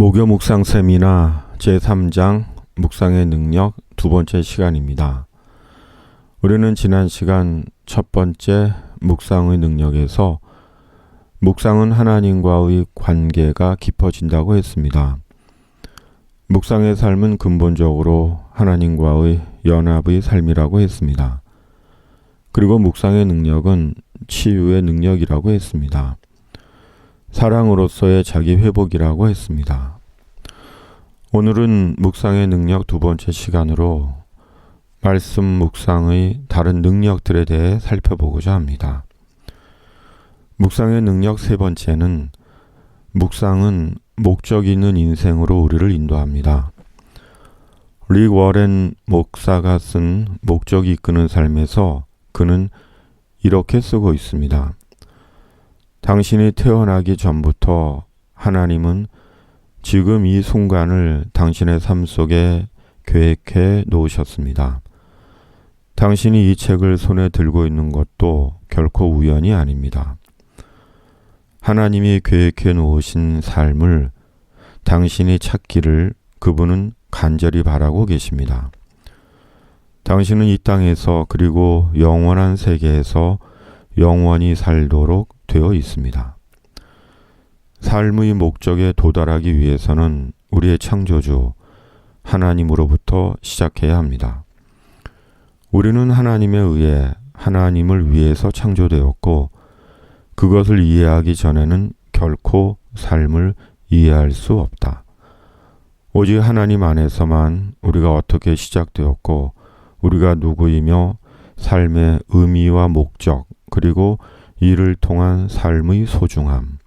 목요 묵상 세미나 제3장 묵상의 능력 두 번째 시간입니다. 우리는 지난 시간 첫 번째 묵상의 능력에서 묵상은 하나님과의 관계가 깊어진다고 했습니다. 묵상의 삶은 근본적으로 하나님과의 연합의 삶이라고 했습니다. 그리고 묵상의 능력은 치유의 능력이라고 했습니다. 사랑으로서의 자기 회복이라고 했습니다. 오늘은 묵상의 능력 두 번째 시간으로 말씀 묵상의 다른 능력들에 대해 살펴보고자 합니다. 묵상의 능력 세 번째는 묵상은 목적 있는 인생으로 우리를 인도합니다. 릭 워렌 목사가 쓴 목적이 이끄는 삶에서 그는 이렇게 쓰고 있습니다. 당신이 태어나기 전부터 하나님은 지금 이 순간을 당신의 삶 속에 계획해 놓으셨습니다. 당신이 이 책을 손에 들고 있는 것도 결코 우연이 아닙니다. 하나님이 계획해 놓으신 삶을 당신이 찾기를 그분은 간절히 바라고 계십니다. 당신은 이 땅에서 그리고 영원한 세계에서 영원히 살도록 되어 있습니다. 삶의 목적에 도달하기 위해서는 우리의 창조주 하나님으로부터 시작해야 합니다. 우리는 하나님에 의해 하나님을 위해서 창조되었고 그것을 이해하기 전에는 결코 삶을 이해할 수 없다. 오직 하나님 안에서만 우리가 어떻게 시작되었고 우리가 누구이며 삶의 의미와 목적 그리고 이를 통한 삶의 소중함.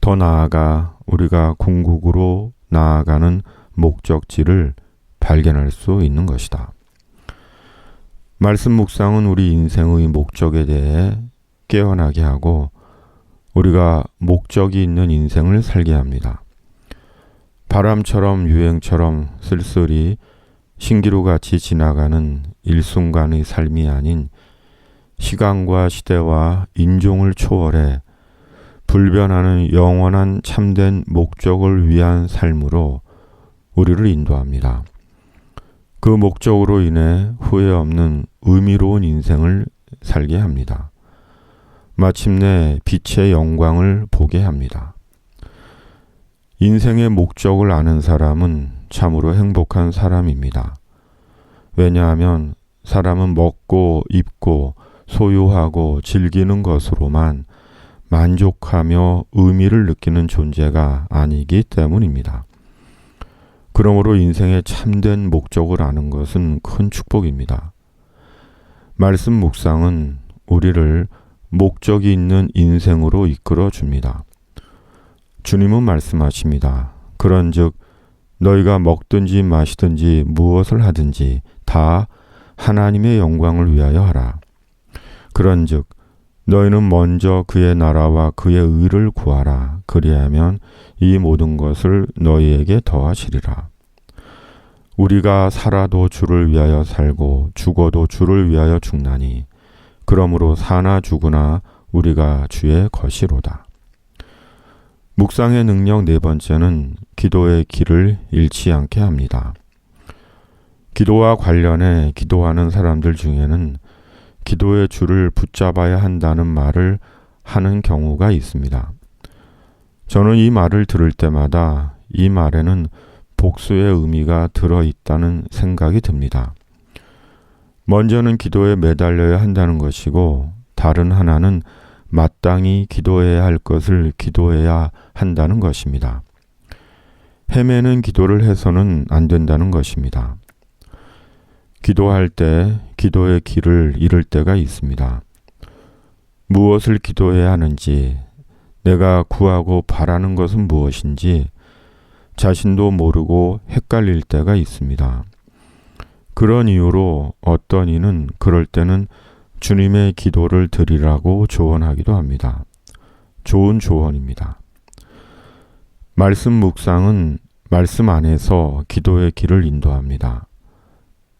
더 나아가 우리가 궁극으로 나아가는 목적지를 발견할 수 있는 것이다. 말씀 묵상은 우리 인생의 목적에 대해 깨어나게 하고 우리가 목적이 있는 인생을 살게 합니다. 바람처럼 유행처럼 쓸쓸히 신기루 같이 지나가는 일순간의 삶이 아닌 시간과 시대와 인종을 초월해 불변하는 영원한 참된 목적을 위한 삶으로 우리를 인도합니다. 그 목적으로 인해 후회 없는 의미로운 인생을 살게 합니다. 마침내 빛의 영광을 보게 합니다. 인생의 목적을 아는 사람은 참으로 행복한 사람입니다. 왜냐하면 사람은 먹고 입고 소유하고 즐기는 것으로만 만족하며 의미를 느끼는 존재가 아니기 때문입니다. 그러므로 인생의 참된 목적을 아는 것은 큰 축복입니다. 말씀 묵상은 우리를 목적이 있는 인생으로 이끌어 줍니다. 주님은 말씀하십니다. 그런즉 너희가 먹든지 마시든지 무엇을 하든지 다 하나님의 영광을 위하여 하라. 그런즉 너희는 먼저 그의 나라와 그의 의를 구하라. 그리하면 이 모든 것을 너희에게 더하시리라. 우리가 살아도 주를 위하여 살고 죽어도 주를 위하여 죽나니 그러므로 사나 죽으나 우리가 주의 것이로다. 묵상의 능력 네 번째는 기도의 길을 잃지 않게 합니다. 기도와 관련해 기도하는 사람들 중에는 기도의 줄을 붙잡아야 한다는 말을 하는 경우가 있습니다. 저는 이 말을 들을 때마다 이 말에는 복수의 의미가 들어 있다는 생각이 듭니다. 먼저는 기도에 매달려야 한다는 것이고 다른 하나는 마땅히 기도해야 할 것을 기도해야 한다는 것입니다. 헤매는 기도를 해서는 안 된다는 것입니다. 기도할 때 기도의 길을 잃을 때가 있습니다. 무엇을 기도해야 하는지, 내가 구하고 바라는 것은 무엇인지 자신도 모르고 헷갈릴 때가 있습니다. 그런 이유로 어떤 이는 그럴 때는 주님의 기도를 드리라고 조언하기도 합니다. 좋은 조언입니다. 말씀 묵상은 말씀 안에서 기도의 길을 인도합니다.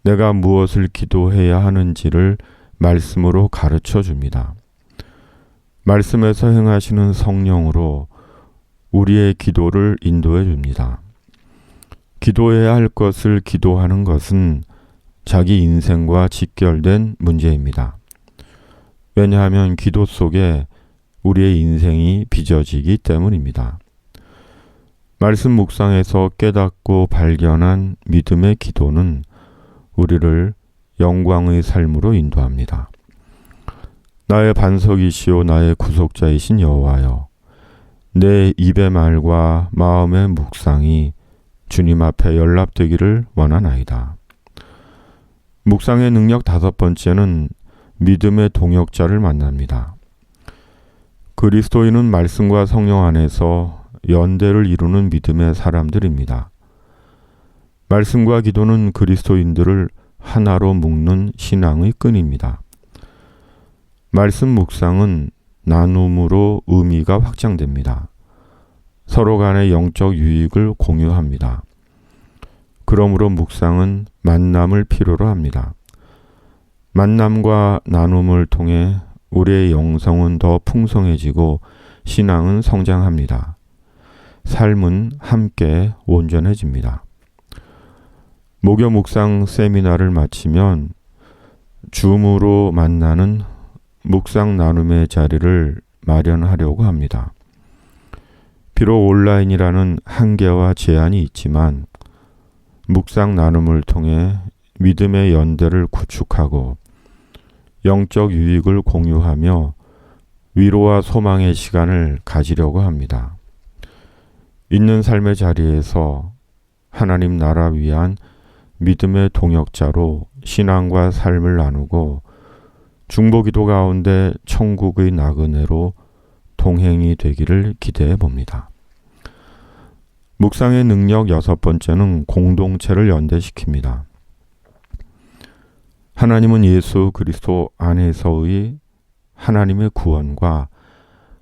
내가 무엇을 기도해야 하는지를 말씀으로 가르쳐 줍니다. 말씀에서 행하시는 성령으로 우리의 기도를 인도해 줍니다. 기도해야 할 것을 기도하는 것은 자기 인생과 직결된 문제입니다. 왜냐하면 기도 속에 우리의 인생이 빚어지기 때문입니다. 말씀 묵상에서 깨닫고 발견한 믿음의 기도는 우리를 영광의 삶으로 인도합니다. 나의 반석이시오 나의 구속자이신 여호와여 내 입의 말과 마음의 묵상이 주님 앞에 연락되기를 원하나이다. 묵상의 능력 다섯 번째는 믿음의 동역자를 만납니다. 그리스도인은 말씀과 성령 안에서 연대를 이루는 믿음의 사람들입니다. 말씀과 기도는 그리스도인들을 하나로 묶는 신앙의 끈입니다. 말씀 묵상은 나눔으로 의미가 확장됩니다. 서로 간의 영적 유익을 공유합니다. 그러므로 묵상은 만남을 필요로 합니다. 만남과 나눔을 통해 우리의 영성은 더 풍성해지고 신앙은 성장합니다. 삶은 함께 온전해집니다. 목요 묵상 세미나를 마치면 줌으로 만나는 묵상 나눔의 자리를 마련하려고 합니다. 비록 온라인이라는 한계와 제한이 있지만 묵상 나눔을 통해 믿음의 연대를 구축하고 영적 유익을 공유하며 위로와 소망의 시간을 가지려고 합니다. 있는 삶의 자리에서 하나님 나라 위한 믿음의 동역자로 신앙과 삶을 나누고 중보기도 가운데 천국의 나그네로 동행이 되기를 기대해 봅니다. 묵상의 능력 여섯 번째는 공동체를 연대시킵니다. 하나님은 예수 그리스도 안에서의 하나님의 구원과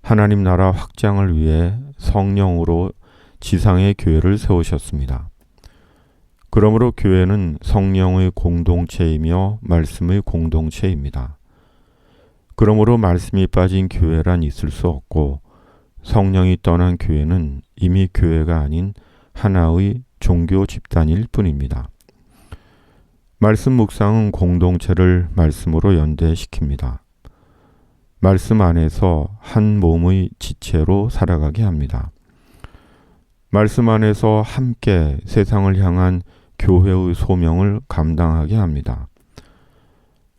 하나님 나라 확장을 위해 성령으로 지상의 교회를 세우셨습니다. 그러므로 교회는 성령의 공동체이며 말씀의 공동체입니다. 그러므로 말씀이 빠진 교회란 있을 수 없고 성령이 떠난 교회는 이미 교회가 아닌 하나의 종교 집단일 뿐입니다. 말씀 묵상은 공동체를 말씀으로 연대시킵니다. 말씀 안에서 한 몸의 지체로 살아가게 합니다. 말씀 안에서 함께 세상을 향한 교회의 소명을 감당하게 합니다.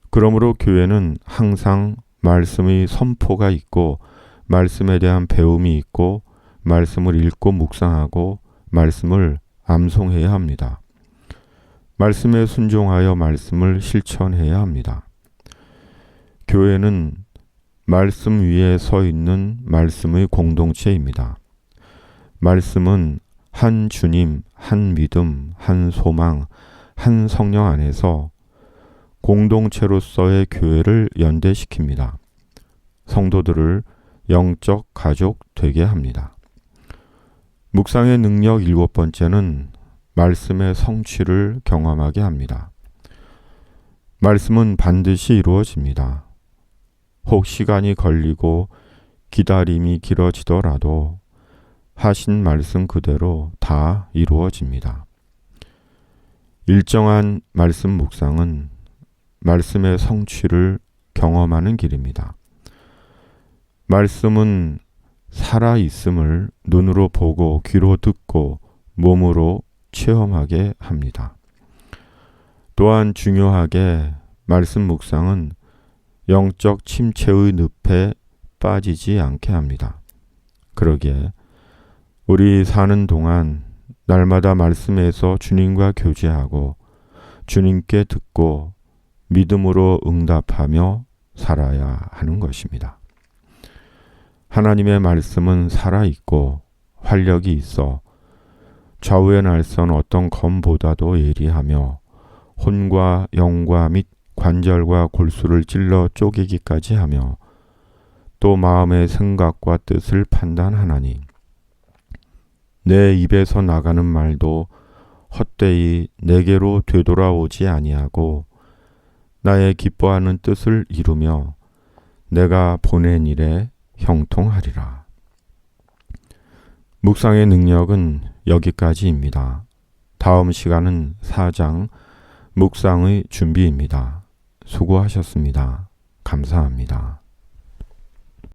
그러므로 교회는 항상 말씀의 선포가 있고 말씀에 대한 배움이 있고 말씀을 읽고 묵상하고 말씀을 암송해야 합니다. 말씀에 순종하여 말씀을 실천해야 합니다. 교회는 말씀 위에 서 있는 말씀의 공동체입니다. 말씀은 한 주님, 한 믿음, 한 소망, 한 성령 안에서 공동체로서의 교회를 연대시킵니다. 성도들을 영적 가족 되게 합니다. 묵상의 능력 일곱 번째는 말씀의 성취를 경험하게 합니다. 말씀은 반드시 이루어집니다. 혹 시간이 걸리고 기다림이 길어지더라도 하신 말씀 그대로 다 이루어집니다. 일정한 말씀 묵상은 말씀의 성취를 경험하는 길입니다. 말씀은 살아 있음을 눈으로 보고 귀로 듣고 몸으로 체험하게 합니다. 또한 중요하게 말씀 묵상은 영적 침체의 늪에 빠지지 않게 합니다. 그러기에 우리 사는 동안 날마다 말씀에서 주님과 교제하고 주님께 듣고 믿음으로 응답하며 살아야 하는 것입니다. 하나님의 말씀은 살아있고 활력이 있어 좌우의 날선 어떤 검보다도 예리하며 혼과 영과 및 관절과 골수를 찔러 쪼개기까지 하며 또 마음의 생각과 뜻을 판단하나니 내 입에서 나가는 말도 헛되이 내게로 되돌아오지 아니하고 나의 기뻐하는 뜻을 이루며 내가 보낸 일에 형통하리라. 묵상의 능력은 여기까지입니다. 다음 시간은 4장 묵상의 준비입니다. 수고하셨습니다. 감사합니다.